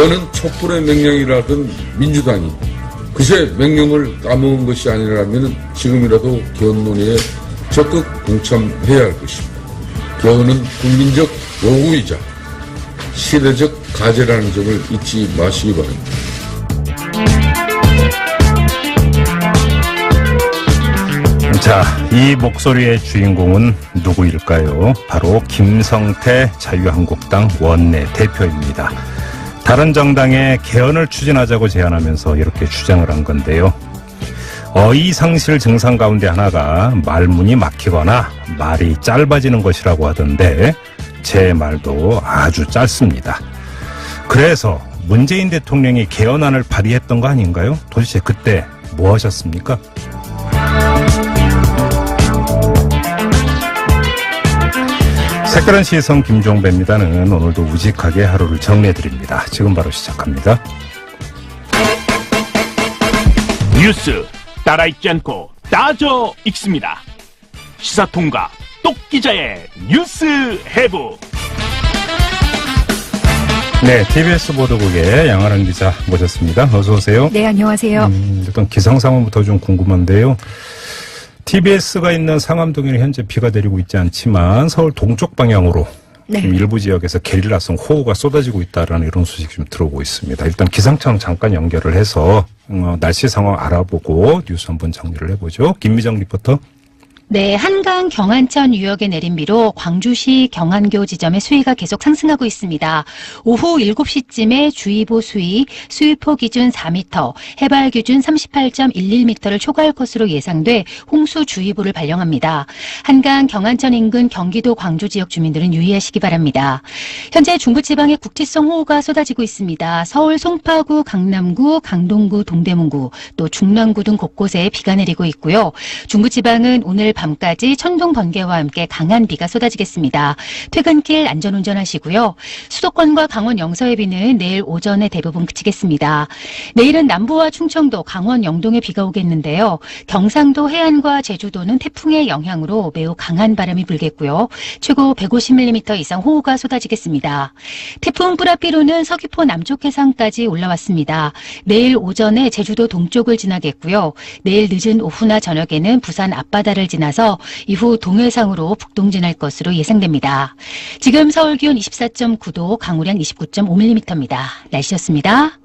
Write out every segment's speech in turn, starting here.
개헌은 촛불의 명령이라던 민주당이 그새 명령을 까먹은 것이 아니라면 지금이라도 개헌 논의에 적극 동참해야 할 것입니다. 개헌은 국민적 요구이자 시대적 과제라는 점을 잊지 마시기 바랍니다. 자, 이 목소리의 주인공은 누구일까요? 바로 김성태 자유한국당 원내 대표입니다. 다른 정당의 개헌을 추진하자고 제안하면서 이렇게 주장을 한 건데요. 어이상실 증상 가운데 하나가 말문이 막히거나 말이 짧아지는 것이라고 하던데 제 말도 아주 짧습니다. 그래서 문재인 대통령이 개헌안을 발의했던 거 아닌가요? 도대체 그때 뭐 하셨습니까? 색다른 시선 김종배입니다는 오늘도 우직하게 하루를 정리해드립니다. 지금 바로 시작합니다. 뉴스 따라 읽지 않고 따져 읽습니다. 시사통과 똑 기자의 뉴스 해부. 네, TBS 보도국의 양아랑 기자 모셨습니다. 어서 오세요. 네, 안녕하세요. 음, 일단 기상 상황부터 좀 궁금한데요. TBS가 있는 상암동에는 현재 비가 내리고 있지 않지만 서울 동쪽 방향으로 네. 지금 일부 지역에서 게릴라성 호우가 쏟아지고 있다라는 이런 소식이 좀 들어오고 있습니다. 일단 기상청 잠깐 연결을 해서 어, 날씨 상황 알아보고 뉴스 한번 정리를 해보죠. 김미정 리포터. 네, 한강 경안천 유역의 내린 비로 광주시 경안교 지점의 수위가 계속 상승하고 있습니다. 오후 7시쯤에 주의보 수위, 수위포 기준 4m, 해발 기준 38.11m를 초과할 것으로 예상돼 홍수주의보를 발령합니다. 한강 경안천 인근 경기도 광주 지역 주민들은 유의하시기 바랍니다. 현재 중부지방에 국지성 호우가 쏟아지고 있습니다. 서울 송파구, 강남구, 강동구, 동대문구, 또 중랑구 등 곳곳에 비가 내리고 있고요. 중부지방은 오늘 밤까지 천둥 번개와 함께 강한 비가 쏟아지겠습니다. 퇴근길 안전운전하시고요. 수도권과 강원 영서의 비는 내일 오전에 대부분 그치겠습니다. 내일은 남부와 충청도, 강원 영동에 비가 오겠는데요. 경상도 해안과 제주도는 태풍의 영향으로 매우 강한 바람이 불겠고요. 최고 150mm 이상 호우가 쏟아지겠습니다. 태풍 뿌라피로는 서귀포 남쪽 해상까지 올라왔습니다. 내일 오전에 제주도 동쪽을 지나겠고요. 내일 늦은 오후나 저녁에는 부산 앞바다를 지나 서 이후 동해상으로 북동진할 것으로 예상됩니다. 지금 서울 기온 24.9도, 강우량 29.5mm입니다. 날씨였습니다.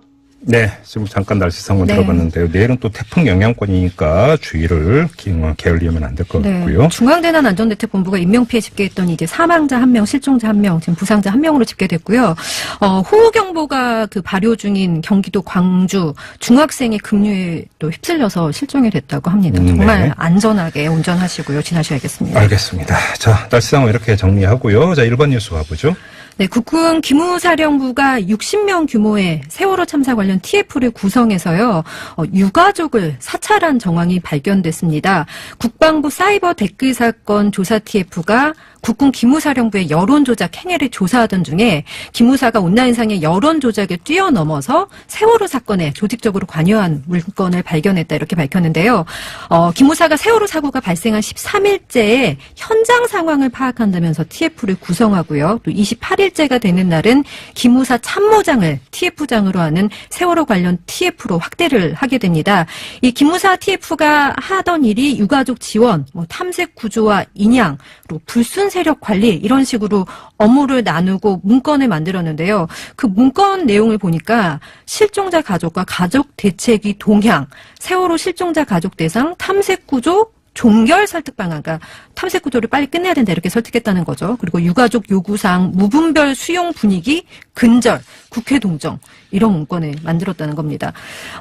네, 지금 잠깐 날씨 상황 네. 들어봤는데요. 내일은 또 태풍 영향권이니까 주의를 기- 게을리하면 안 될 것 같고요. 네. 중앙재난안전대책본부가 인명피해 집계했더니 이제 사망자 한 명, 실종자 한 명, 지금 부상자 한 명으로 집계됐고요. 어, 호우경보가 그 발효 중인 경기도 광주 중학생의 급류에 또 휩쓸려서 실종이 됐다고 합니다. 음, 정말 네. 안전하게 운전하시고요. 지나셔야겠습니다. 알겠습니다. 자, 날씨 상황 이렇게 정리하고요. 자, 1번 뉴스 가보죠. 네, 국군 기무사령부가 60명 규모의 세월호 참사 관련 TF를 구성해서요, 어, 유가족을 사찰한 정황이 발견됐습니다. 국방부 사이버 댓글 사건 조사 TF가 국군 기무사령부의 여론 조작 행위를 조사하던 중에 기무사가 온라인상의 여론 조작을 뛰어넘어서 세월호 사건에 조직적으로 관여한 물건을 발견했다 이렇게 밝혔는데요. 어, 기무사가 세월호 사고가 발생한 13일째에 현장 상황을 파악한다면서 TF를 구성하고요. 또 28일째가 되는 날은 기무사 참모장을 TF장으로 하는 세월호 관련 TF로 확대를 하게 됩니다. 이 기무사 TF가 하던 일이 유가족 지원, 뭐 탐색 구조와 인양, 불순 세력 관리 이런 식으로 업무를 나누고 문건을 만들었는데요. 그 문건 내용을 보니까 실종자 가족과 가족 대책이 동향, 세월호 실종자 가족 대상 탐색 구조 종결 설득 방안, 그러니까 탐색 구조를 빨리 끝내야 된다 이렇게 설득했다는 거죠. 그리고 유가족 요구사항 무분별 수용 분위기 근절 국회 동정 이런 문건을 만들었다는 겁니다.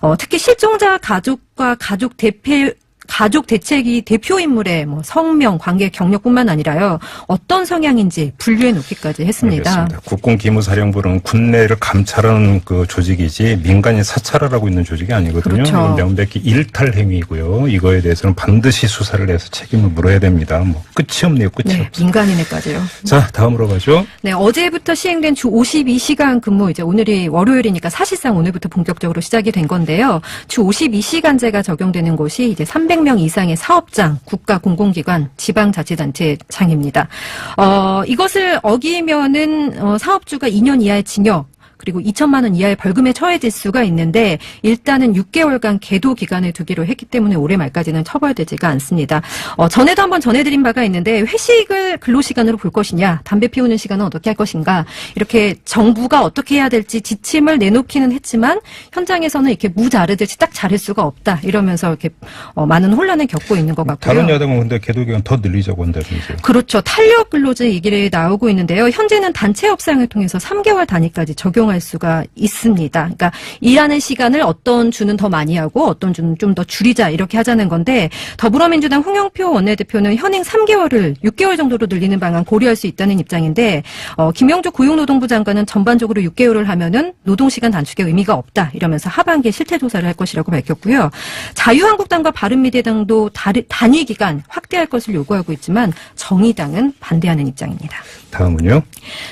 어, 특히 실종자 가족과 가족 대표 가족 대책이 대표 인물의 뭐 성명, 관계, 경력뿐만 아니라요 어떤 성향인지 분류해 놓기까지 했습니다. 알겠습니다. 국군 기무사령부는 군내를 감찰하는 그 조직이지 민간인 사찰을 하고 있는 조직이 아니거든요. 그렇죠. 명백히 일탈 행위고요. 이거에 대해서는 반드시 수사를 해서 책임을 물어야 됩니다. 뭐 끝이 없네요. 끝이 네. 민간인에까지요. 자, 다음으로 가죠. 네, 어제부터 시행된 주 52시간 근무, 이제 오늘이 월요일이니까 사실상 오늘부터 본격적으로 시작이 된 건데요. 주 52시간제가 적용되는 곳이 이제 300명 이상의 사업장, 국가 공공기관, 지방자치단체 장입니다. 어, 이것을 어기면은 어, 사업주가 2년 이하의 징역, 그리고 2천만 원 이하의 벌금에 처해질 수가 있는데 일단은 6개월간 계도 기간을 두기로 했기 때문에 올해 말까지는 처벌되지가 않습니다. 어, 전에도 한번 전해드린 바가 있는데 회식을 근로시간으로 볼 것이냐, 담배 피우는 시간은 어떻게 할 것인가 이렇게 정부가 어떻게 해야 될지 지침을 내놓기는 했지만 현장에서는 이렇게 무자르듯이 딱 자를 수가 없다 이러면서 이렇게 어, 많은 혼란을 겪고 있는 것 같고요. 다른 야당은 근데 계도 기간 더 늘리자고 한다면서요. 그렇죠. 탄력 근로제 얘기를 나오고 있는데요. 현재는 단체 협상을 통해서 3개월 단위까지 적용 할 수가 있습니다. 그러니까 일하는 시간을 어떤 주는 더 많이 하고 어떤 주는 좀 더 줄이자 이렇게 하자는 건데 더불어민주당 홍영표 원내대표는 현행 3개월을 6개월 정도로 늘리는 방안 고려할 수 있다는 입장인데 어, 김영주 고용노동부 장관은 전반적으로 6개월을 하면은 노동시간 단축에 의미가 없다 이러면서 하반기에 실태 조사를 할 것이라고 밝혔고요. 자유한국당과 바른미래당도 다르- 단위 기간 확대할 것을 요구하고 있지만 정의당은 반대하는 입장입니다. 다음은요.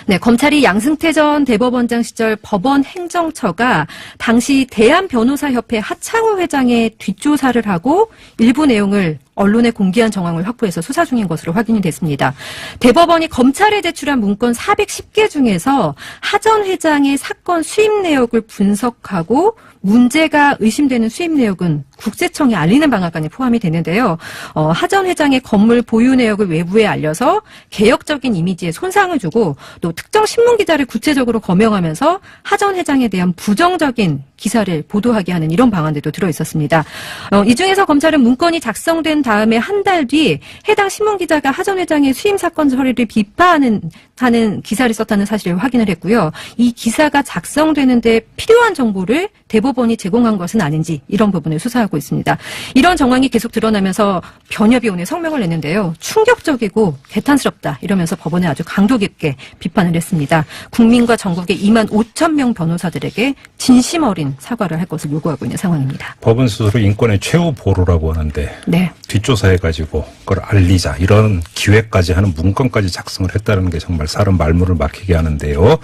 네, 검찰이 양승태 전 대법원장 시절 법원 행정처가 당시 대한변호사협회 하창우 회장의 뒷조사를 하고 일부 내용을 언론에 공개한 정황을 확보해서 수사 중인 것으로 확인이 됐습니다. 대법원이 검찰에 제출한 문건 410개 중에서 하전 회장의 사건 수입 내역을 분석하고 문제가 의심되는 수입 내역은 국세청에 알리는 방안까지 포함이 되는데요. 어, 하전 회장의 건물 보유 내역을 외부에 알려서 개혁적인 이미지에 손상을 주고 또 특정 신문 기자를 구체적으로 거명하면서 하전 회장에 대한 부정적인 기사를 보도하게 하는 이런 방안들도 들어 있었습니다. 어, 이 중에서 검찰은 문건이 작성된 다음에 한 달 뒤 해당 신문 기자가 하전 회장의 수임 사건 처리를 비판하는 하는 기사를 썼다는 사실을 확인을 했고요. 이 기사가 작성되는데 필요한 정보를 대법원이 제공한 것은 아닌지 이런 부분을 수사하고 있습니다. 이런 정황이 계속 드러나면서 변협이 오늘 성명을 냈는데요. 충격적이고 개탄스럽다 이러면서 법원에 아주 강도 깊게 비판을 했습니다. 국민과 전국의 2만 5천 명 변호사들에게 진심 어린 사과를 할 것을 요구하고 있는 상황입니다. 법은 스스로 인권의 최후 보루라고 하는데 네. 뒷조사해가지고 그걸 알리자 이런 기획까지 하는 문건까지 작성을 했다는 게 정말 사람 말문을 막히게 하는데요.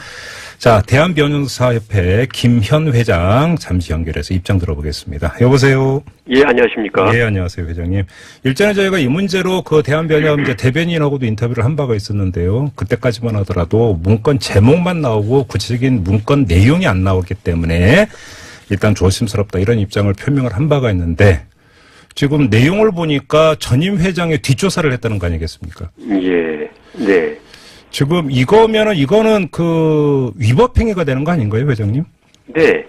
자, 대한변호사협회 김현 회장 잠시 연결해서 입장 들어보겠습니다. 여보세요. 예, 안녕하십니까. 예, 안녕하세요, 회장님. 일전에 저희가 이 문제로 그 대한변협 이제 대변인하고도 인터뷰를 한 바가 있었는데요. 그때까지만 하더라도 문건 제목만 나오고 구체적인 문건 내용이 안 나오기 때문에 일단 조심스럽다 이런 입장을 표명을 한 바가 있는데 지금 내용을 보니까 전임 회장의 뒷조사를 했다는 거 아니겠습니까? 예, 네. 지금 이거면은 이거는 그 위법 행위가 되는 거 아닌가요, 회장님? 네.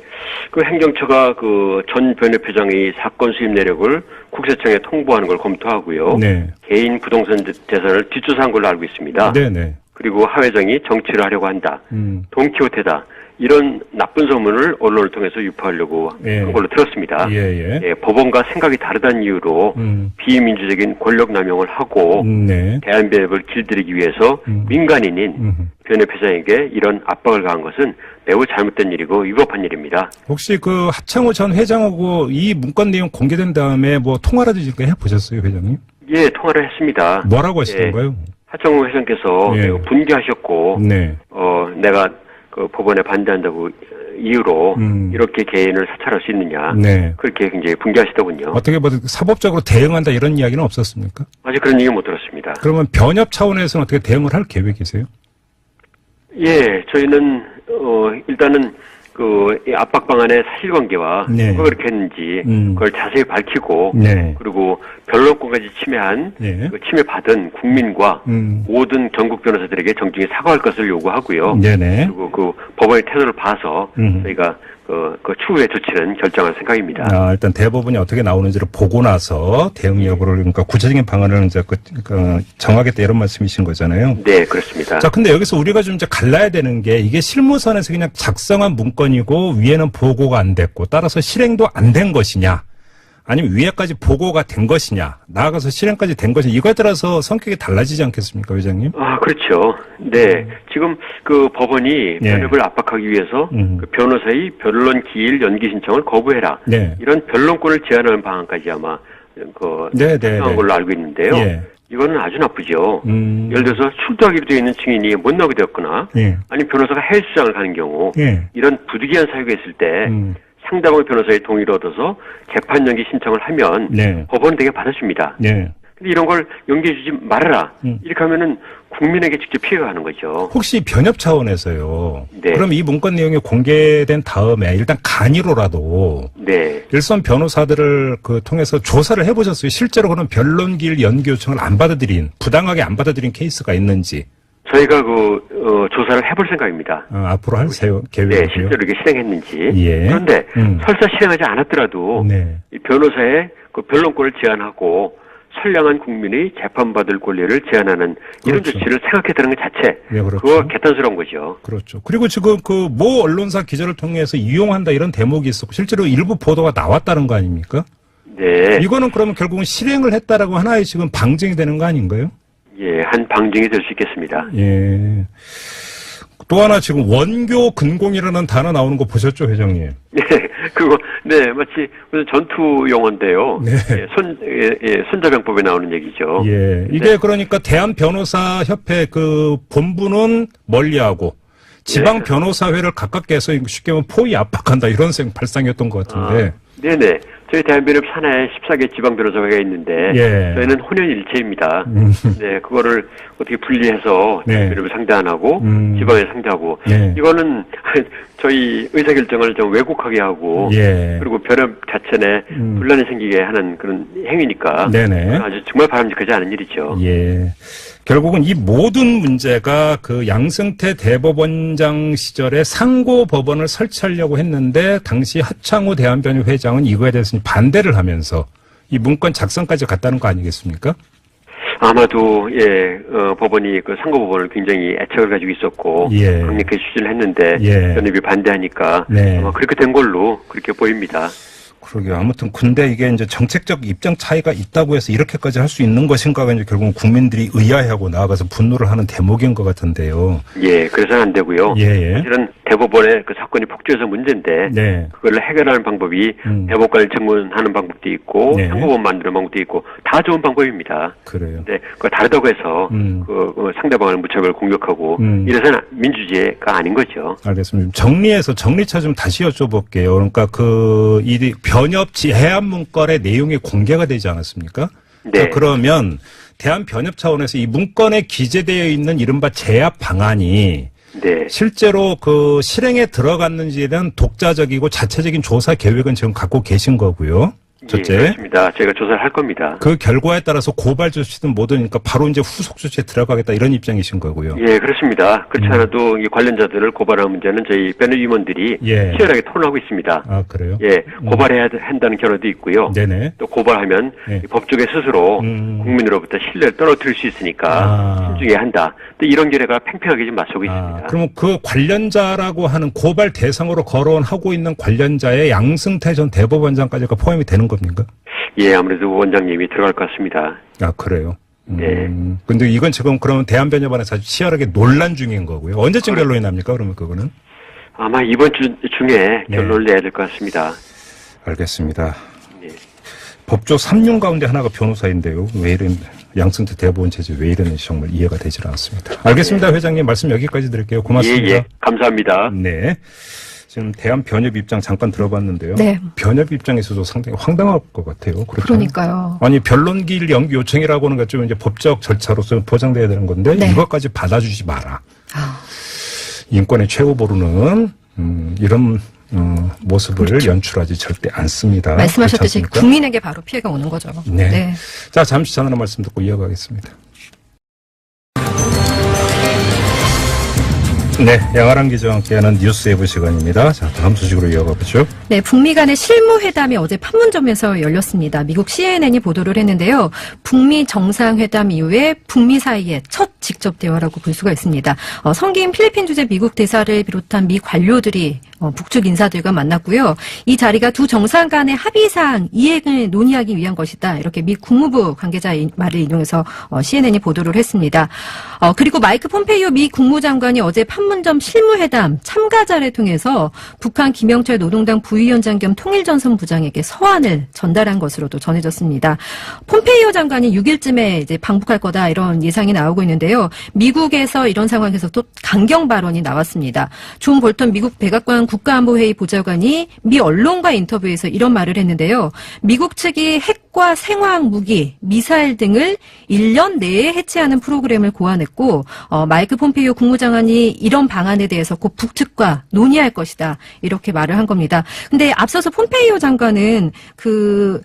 그 행정처가 그 전 변협회장의 사건 수입 내력을 국세청에 통보하는 걸 검토하고요. 네. 개인 부동산 재- 재산을 뒷조사한 걸로 알고 있습니다. 네, 네. 그리고 하 회장이 정치를 하려고 한다. 음. 돈키호테다. 이런 나쁜 소문을 언론을 통해서 유포하려고 예. 한 걸로 들었습니다. 예, 예. 예, 법원과 생각이 다르다는 이유로 음. 비민주적인 권력 남용을 하고 음, 네. 대한변협을 길들이기 위해서 음. 민간인인 음. 변협회장에게 이런 압박을 가한 것은 매우 잘못된 일이고 위법한 일입니다. 혹시 그 하창호 전 회장하고 이 문건 내용 공개된 다음에 뭐 통화라든지 해 보셨어요, 회장님? 예, 통화를 했습니다. 뭐라고 하시던가요? 하정우 회장께서 예. 분개하셨고, 네. 어, 내가 그 법원에 반대한다고 이유로 음. 이렇게 개인을 사찰할 수 있느냐. 네. 그렇게 굉장히 분개하시더군요. 어떻게 봐도 사법적으로 대응한다 이런 이야기는 없었습니까? 아직 그런 얘기 못 들었습니다. 그러면 변협 차원에서는 어떻게 대응을 할 계획이세요? 예, 저희는, 어, 일단은 그, 이 압박 방안의 사실관계와 네. 누가 그렇게 했는지 음. 그걸 자세히 밝히고 네. 그리고 변론권까지 침해한 예. 그 침해받은 국민과 음. 모든 전국 변호사들에게 정중히 사과할 것을 요구하고요. 네네. 그리고 그 법원의 태도를 봐서 음. 저희가 그, 그 추후의 조치는 결정할 생각입니다. 아, 일단 대법원이 어떻게 나오는지를 보고 나서 대응 여부를 그러니까 구체적인 방안을 이제 그, 그 정하겠다 이런 말씀이신 거잖아요. 네, 그렇습니다. 자, 근데 여기서 우리가 좀 이제 갈라야 되는 게 이게 실무선에서 그냥 작성한 문건이고 위에는 보고가 안 됐고 따라서 실행도 안 된 것이냐 아니면 위에까지 보고가 된 것이냐 나아가서 실행까지 된 것이냐 이거에 따라서 성격이 달라지지 않겠습니까, 회장님? 아, 그렇죠. 네. 지금 그 법원이 예. 변협을 압박하기 위해서 음. 그 변호사의 변론 기일 연기 신청을 거부해라. 네. 이런 변론권을 제한하는 방안까지 아마 그 네, 네, 상한 네. 걸로 알고 있는데요. 예. 이거는 아주 나쁘죠. 음. 예를 들어서 출두하기로 되어 있는 증인이 못 나오게 되었거나 예. 아니 변호사가 해수장을 가는 경우 예. 이런 부득이한 사유가 있을 때 음. 상담의 변호사의 동의를 얻어서 재판 연기 신청을 하면 네. 법원은 되게 받아줍니다. 네. 근데 이런 걸 연기해 주지 말아라. 음. 이렇게 하면은 국민에게 직접 피해가 가는 거죠. 혹시 변협 차원에서요. 네. 그럼 이 문건 내용이 공개된 다음에 일단 간이로라도 네. 일선 변호사들을 그 통해서 조사를 해 보셨어요. 실제로 그런 변론길 연기 요청을 안 받아들인 부당하게 안 받아들인 케이스가 있는지 저희가 그 어, 조사를 해볼 생각입니다. 어, 앞으로 할 세요 네, 계획이고요. 실제로 이게 실행했는지. 예. 그런데 음. 설사 실행하지 않았더라도 네. 이 변호사의 그 변론권을 제한하고 선량한 국민의 재판받을 권리를 제한하는 이런 그렇죠. 조치를 생각했다는 것 자체 네, 그렇죠. 그거 개탄스러운 거죠. 그렇죠. 그리고 지금 그 모 언론사 기자를 통해서 이용한다 이런 대목이 있었고 실제로 일부 보도가 나왔다는 거 아닙니까? 네, 이거는 그러면 결국은 실행을 했다라고 하나의 지금 방증이 되는 거 아닌가요? 예, 한 방증이 될 수 있겠습니다. 예. 또 하나 지금 원교 근공이라는 단어 나오는 거 보셨죠, 회장님? 네, 그거 네 마치 무슨 전투 용어인데요. 네. 예, 손 예, 예, 손자병법에 나오는 얘기죠. 예. 이게 그러니까 대한 변호사 협회 그 본부는 멀리하고 지방 네. 변호사회를 가깝게 해서 쉽게 말하면 포위 압박한다 이런 생 발상이었던 것 같은데. 네네. 저희 대한변협 산하에 14개 지방 변호사회가 있는데 예. 저희는 혼연일체입니다. 음. 네, 그거를 어떻게 분리해서 네. 대한변협을 상대 안 하고 음. 지방에 상대하고 예. 이거는 저희 의사결정을 좀 왜곡하게 하고 예. 그리고 변협 자체 내 음. 분란이 생기게 하는 그런 행위니까 네네. 아주 정말 바람직하지 않은 일이죠. 예. 결국은 이 모든 문제가 그 양승태 대법원장 시절에 상고 법원을 설치하려고 했는데 당시 하창우 대한변협 회장은 이거에 대해서 반대를 하면서 이 문건 작성까지 갔다는 거 아니겠습니까? 아마도 예 어, 법원이 그 상고 법원을 굉장히 애착을 가지고 있었고 예. 강력하게 추진을 했는데 예. 변협이 반대하니까 네. 아마 그렇게 된 걸로 그렇게 보입니다. 그러게요. 아무튼 근데 이게 이제 정책적 입장 차이가 있다고 해서 이렇게까지 할 수 있는 것인가가 이제 결국은 국민들이 의아해하고 나아가서 분노를 하는 대목인 것 같은데요. 예, 그래서는 안 되고요. 예, 예. 사실은 대법원의 그 사건이 폭주해서 문제인데 네. 그걸 해결하는 방법이 음. 대법관을 청문하는 방법도 있고 네. 상고법 만드는 방법도 있고 다 좋은 방법입니다. 그래요. 근데 그 다르다고 해서 음. 그, 그 상대방을 무차별 공격하고 음. 이래서는 민주주의가 아닌 거죠. 알겠습니다. 정리해서 정리차 좀 다시 여쭤볼게요. 그러니까 그, 이 변 협치 해안 문건의 내용이 공개가 되지 않았습니까? 네. 자, 그러면 대한 변협 차원에서 이 문건에 기재되어 있는 이른바 제압 방안이 네. 실제로 그 실행에 들어갔는지에 대한 독자적이고 자체적인 조사 계획은 지금 갖고 계신 거고요. 첫째. 예, 그렇습니다. 저희가 조사를 할 겁니다. 그 결과에 따라서 고발 조치든 뭐든 그러니까 바로 이제 후속 조치에 들어가겠다 이런 입장이신 거고요. 예, 그렇습니다. 그렇지 음. 않아도 이 관련자들을 고발하는 문제는 저희 변호위원들이 예. 치열하게 토론하고 있습니다. 아, 그래요? 예, 고발해야 한다는 결론도 있고요. 네네. 또 고발하면 네. 이 법조계 스스로 음. 국민으로부터 신뢰를 떨어뜨릴 수 있으니까 아. 신중해야 한다. 또 이런 결례가 팽팽하게 지금 맞서고 아, 있습니다. 그러면 그 관련자라고 하는 고발 대상으로 거론하고 있는 관련자의 양승태 전 대법원장까지가 포함이 되는 겁니까? 예, 아무래도 원장님이 들어갈 것 같습니다. 아, 그래요. 네. 음, 근데 이건 지금 그러면 대한변협안에서 아주 치열하게 논란 중인 거고요. 언제쯤 그래. 결론이 납니까? 그러면 그거는? 아마 이번 주 중에 네. 결론을 내야 될 것 같습니다. 알겠습니다. 네. 법조 3륜 가운데 하나가 변호사인데요. 왜 이런 양승태 대법원 체제 왜 이러는지 정말 이해가 되질 않습니다. 알겠습니다. 회장님 말씀 여기까지 드릴게요. 고맙습니다. 예, 예. 감사합니다. 네. 지금 대한 변협 입장 잠깐 들어봤는데요. 네. 변협 입장에서도 상당히 황당할 것 같아요. 그렇죠? 그러니까요. 아니 변론기일 연기 요청이라고 하는 것좀 이제 법적 절차로서 보장돼야 되는 건데 네. 이것까지 받아주지 마라. 아, 인권의 최고 보루는 음, 이런 어, 모습을 연출하지 절대 않습니다. 그렇죠. 말씀하셨듯이? 국민에게 바로 피해가 오는 거죠. 네. 자 잠시 전하는 말씀 듣고 이어가겠습니다. 네, 양아랑 기자와 함께하는 뉴스 에브 시간입니다. 자, 다음 소식으로 이어가 보죠. 네, 북미 간의 실무회담이 어제 판문점에서 열렸습니다. 미국 CNN이 보도를 했는데요. 북미 정상회담 이후에 북미 사이의 첫 직접 대화라고 볼 수가 있습니다. 어, 성기인 필리핀 주재 미국 대사를 비롯한 미 관료들이 어, 북측 인사들과 만났고요. 이 자리가 두 정상 간의 합의사항 이행을 논의하기 위한 것이다. 이렇게 미 국무부 관계자의 말을 인용해서 어, CNN이 보도를 했습니다. 어, 그리고 마이크 폼페이오 미 국무장관이 어제 판문점 실무회담 참가자를 통해서 북한 김영철 노동당 부위원장 겸 통일전선 부장에게 서한을 전달한 것으로도 전해졌습니다. 폼페이오 장관이 6일쯤에 이제 방북할 거다 이런 예상이 나오고 있는데요. 미국에서 이런 상황에서 또 강경 발언이 나왔습니다. 존 볼턴 미국 백악관 국가안보회의 보좌관이 미 언론과 인터뷰에서 이런 말을 했는데요. 미국 측이 핵과 생화학 무기, 미사일 등을 1년 내에 해체하는 프로그램을 고안했고 어, 마이크 폼페이오 국무장관이 이런 방안에 대해서 곧 북측과 논의할 것이다. 이렇게 말을 한 겁니다. 근데 앞서서 폼페이오 장관은 그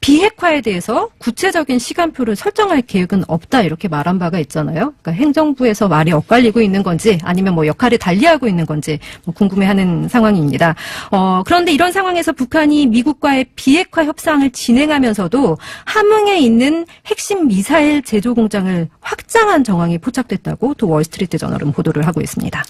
비핵화에 대해서 구체적인 시간표를 설정할 계획은 없다 이렇게 말한 바가 있잖아요. 그러니까 행정부에서 말이 엇갈리고 있는 건지 아니면 뭐 역할을 달리하고 있는 건지 뭐 궁금해하는 상황입니다. 어, 그런데 이런 상황에서 북한이 미국과의 비핵화 협상을 진행하면서도 함흥에 있는 핵심 미사일 제조 공장을 확장한 정황이 포착됐다고 또 월스트리트 저널은 보도를 하고 있습니다.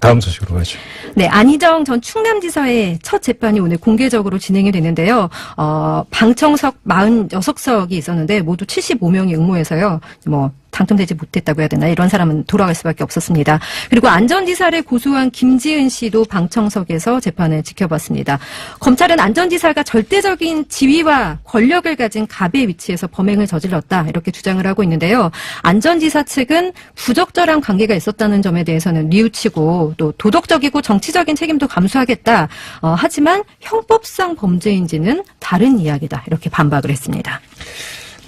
다음 소식으로 가죠. 네, 안희정 전 충남지사의 첫 재판이 오늘 공개적으로 진행이 되는데요. 어, 방청석 46석이 있었는데 모두 75명이 응모해서요. 뭐 당첨되지 못했다고 해야 되나 이런 사람은 돌아갈 수밖에 없었습니다. 그리고 안전지사를 고소한 김지은 씨도 방청석에서 재판을 지켜봤습니다. 검찰은 안전지사가 절대적인 지위와 권력을 가진 갑의 위치에서 범행을 저질렀다 이렇게 주장을 하고 있는데요. 안전지사 측은 부적절한 관계가 있었다는 점에 대해서는 뉘우치고 또 도덕적이고 정치적인 책임도 감수하겠다. 어, 하지만 형법상 범죄인지는 다른 이야기다 이렇게 반박을 했습니다.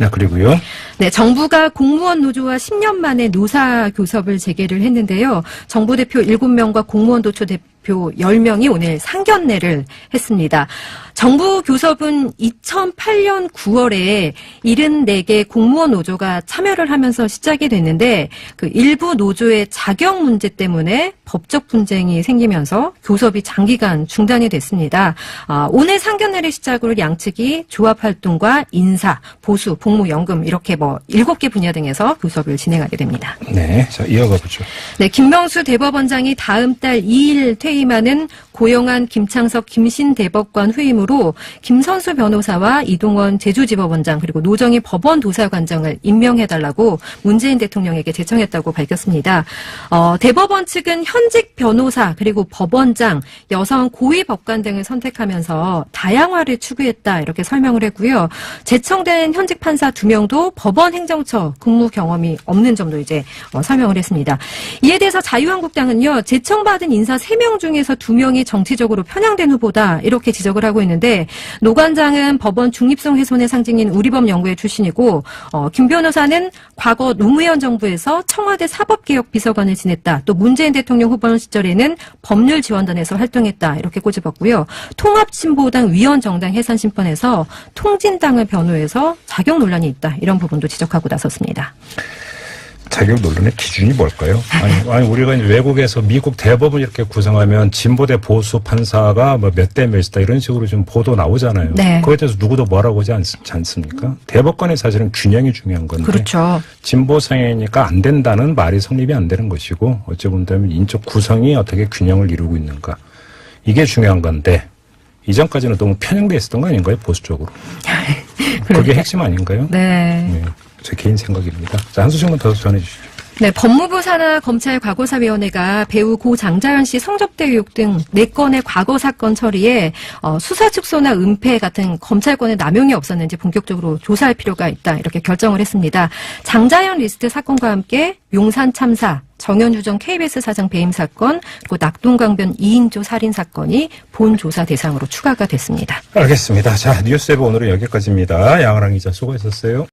네, 그리고요. 네, 정부가 공무원 노조와 10년 만에 노사 교섭을 재개를 했는데요. 정부 대표 7명과 공무원 노조 대표 10명이 오늘 상견례를 했습니다. 정부 교섭은 2008년 9월에 74개 공무원 노조가 참여를 하면서 시작이 됐는데 그 일부 노조의 자격 문제 때문에 법적 분쟁이 생기면서 교섭이 장기간 중단이 됐습니다. 아, 오늘 상견례를 시작으로 양측이 조합 활동과 인사, 보수, 복무, 연금 이렇게 뭐 7개 분야 등에서 교섭을 진행하게 됩니다. 네, 자, 이어가 보죠. 네, 김명수 대법원장이 다음 달 2일 퇴임하는 고영한 김창석 김신 대법관 후임으로 김선수 변호사와 이동원 제주지법원장 그리고 노정희 법원 도사관장을 임명해달라고 문재인 대통령에게 제청했다고 밝혔습니다. 어, 대법원 측은 현직 변호사 그리고 법원장, 여성 고위 법관 등을 선택하면서 다양화를 추구했다 이렇게 설명을 했고요. 제청된 현직 판사 두 명도 법원 행정처 근무 경험이 없는 점도 이제 어, 설명을 했습니다. 이에 대해서 자유한국당은요 제청받은 인사 3명 중에서 2명이 정치적으로 편향된 후보다 이렇게 지적을 하고 있는데 노 관장은 법원 중립성 훼손의 상징인 우리법 연구회 출신이고 어, 김 변호사는 과거 노무현 정부에서 청와대 사법개혁 비서관을 지냈다. 또 문재인 대통령 후보원 시절에는 법률 지원단에서 활동했다. 이렇게 꼬집었고요. 통합진보당 위원 정당 해산 심판에서 통진당을 변호해서 자격 논란이 있다. 이런 부분도 지적하고 나섰습니다. 자격 논란의 기준이 뭘까요? 아니, 아니 우리가 이제 외국에서 미국 대법원 이렇게 구성하면 진보 대 보수 판사가 뭐 몇 대 몇이다 이런 식으로 좀 보도 나오잖아요. 네. 그거에 대해서 누구도 뭐라고 하지 않, 않습니까? 대법관의 사실은 균형이 중요한 건데 그렇죠. 진보 성향이니까 안 된다는 말이 성립이 안 되는 것이고 어찌 본다면 인적 구성이 어떻게 균형을 이루고 있는가 이게 중요한 건데 이전까지는 너무 편향돼 있었던 거 아닌가요 보수 쪽으로? 그게 핵심 아닌가요? 네. 네, 제 개인 생각입니다. 자, 한 소식만 더 전해주시죠. 네, 법무부 산하 검찰 과거사위원회가 배우 고 장자연 씨 성접대 의혹 등 4건의 과거 사건 처리에 어, 수사 축소나 은폐 같은 검찰권의 남용이 없었는지 본격적으로 조사할 필요가 있다 이렇게 결정을 했습니다. 장자연 리스트 사건과 함께 용산 참사, 정현주 전 KBS 사장 배임 사건, 그리고 낙동강변 2인조 살인 사건이 본 조사 대상으로 추가가 됐습니다. 알겠습니다. 자, 뉴스에브 오늘은 여기까지입니다. 양아랑 기자 수고하셨어요.